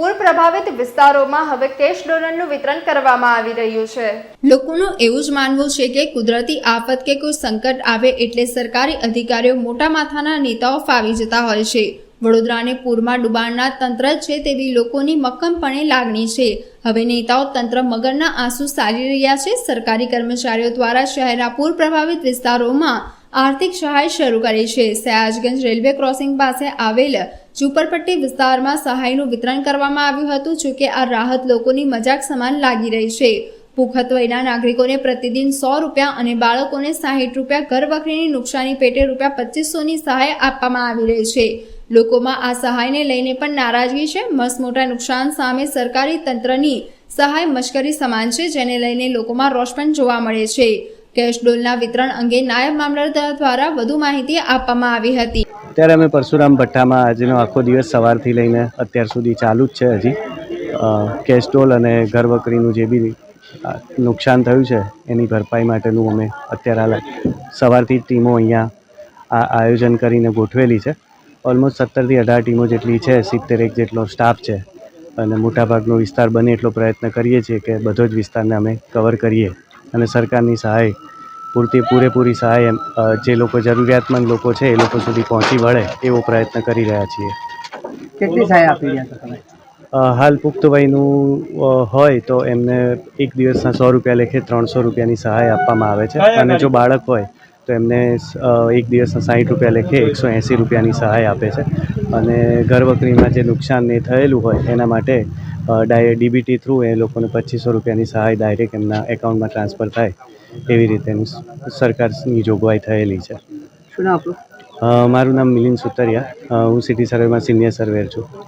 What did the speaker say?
પૂર પ્રભાવિત વિસ્તારોમાં હવે કેશ ડોલરનું વિતરણ કરવામાં આવી રહ્યું છે. લોકોનું એવું જ માનવું છે કે કુદરતી આફત કે કોઈ સંકટ આવે એટલે સરકારી અધિકારીઓ મોટા માથાના નેતાઓ ફાવી જતા હોય છે. વડોદરાને પૂરમાં ડૂબાણના તંત્ર છે તેવી લોકોની મક્કમપણે લાગણી છે. હવે નેતાઓ તંત્ર મગરના આંસુ સારી રહ્યા છે. સરકારી કર્મચારીઓ દ્વારા શહેરના પૂર પ્રભાવિત વિસ્તારોમાં આર્થિક સહાય શરૂ કરી છે. સયાજગંજ રેલવે ક્રોસિંગ પાસે આવેલ ઝુંપડપટ્ટી વિસ્તારમાં સહાયનું વિતરણ કરવામાં આવ્યું હતું જોકે આ રાહત લોકોની મજાક સમાન લાગી રહી છે. પુખ્ત વયના નાગરિકોને પ્રતિદિન સો રૂપિયા અને બાળકોને સાહીઠ રૂપિયા ઘરવખરીની નુકસાની પેટે રૂપિયા પચીસોની સહાય આપવામાં આવી રહી છે. લોકોમાં આ સહાયને લઈને પણ નારાજગી છે. મસમોટા મોટા નુકસાન સામે સરકારી તંત્રની સહાય મશ્કરી સમાન છે, જેને લઈને લોકોમાં રોષ પણ જોવા મળે છે. કેશ ડોલના વિતરણ અંગે નાયબ મામલતદાર દ્વારા વધુ માહિતી આપવામાં આવી હતી. અત્યારે અમે પરશુરામ ભઠ્ઠામાં આજનો આખો દિવસ સવારથી લઈને અત્યાર સુધી ચાલુ જ છે હજી. કેશ ડોલ અને ઘરવકરીનું જે બી નુકસાન થયું છે, એની ભરપાઈ માટેનું અમે અત્યારે હાલ સવારથી ટીમો અહીંયા આ આયોજન કરીને ગોઠવેલી છે. ઓલમોસ્ટ સત્તરથી અઢાર ટીમો જેટલી છે, સિત્તેરેક જેટલો સ્ટાફ છે. અને મોટાભાગનો વિસ્તાર બને એટલો પ્રયત્ન કરીએ છીએ કે બધો જ વિસ્તારને અમે કવર કરીએ. અને સરકારની સહાય પૂરતી પૂરેપૂરી સહાય એમ જે લોકો જરૂરિયાતમંદ લોકો છે એ લોકો સુધી પહોંચી વળે એવો પ્રયત્ન કરી રહ્યા છીએ. કેટલી સહાય આપી રહ્યા તમે? હાલ પુખ્ત વયનું હોય તો એમને એક દિવસના સો રૂપિયા લેખે ત્રણસો રૂપિયાની સહાય આપવામાં આવે છે. અને જો બાળક હોય તો એમને એક દિવસના સાઠ રૂપિયા લેખે એકસો એંસી રૂપિયાની સહાય આપે છે. અને ઘરવકરીમાં જે નુકસાન એ થયેલું હોય એના માટે ડાય ડીબીટી થ્રુ એ લોકોને પચીસો રૂપિયાની સહાય ડાયરેક્ટ એમના એકાઉન્ટમાં ટ્રાન્સફર થાય એવી રીતેની સરકારની જોગવાઈ થયેલી છે. શું નામ આપણું મારું નામ મિલિન સુતરિયા. હું સિટી સર્વેમાં સિનિયર સર્વેર છું.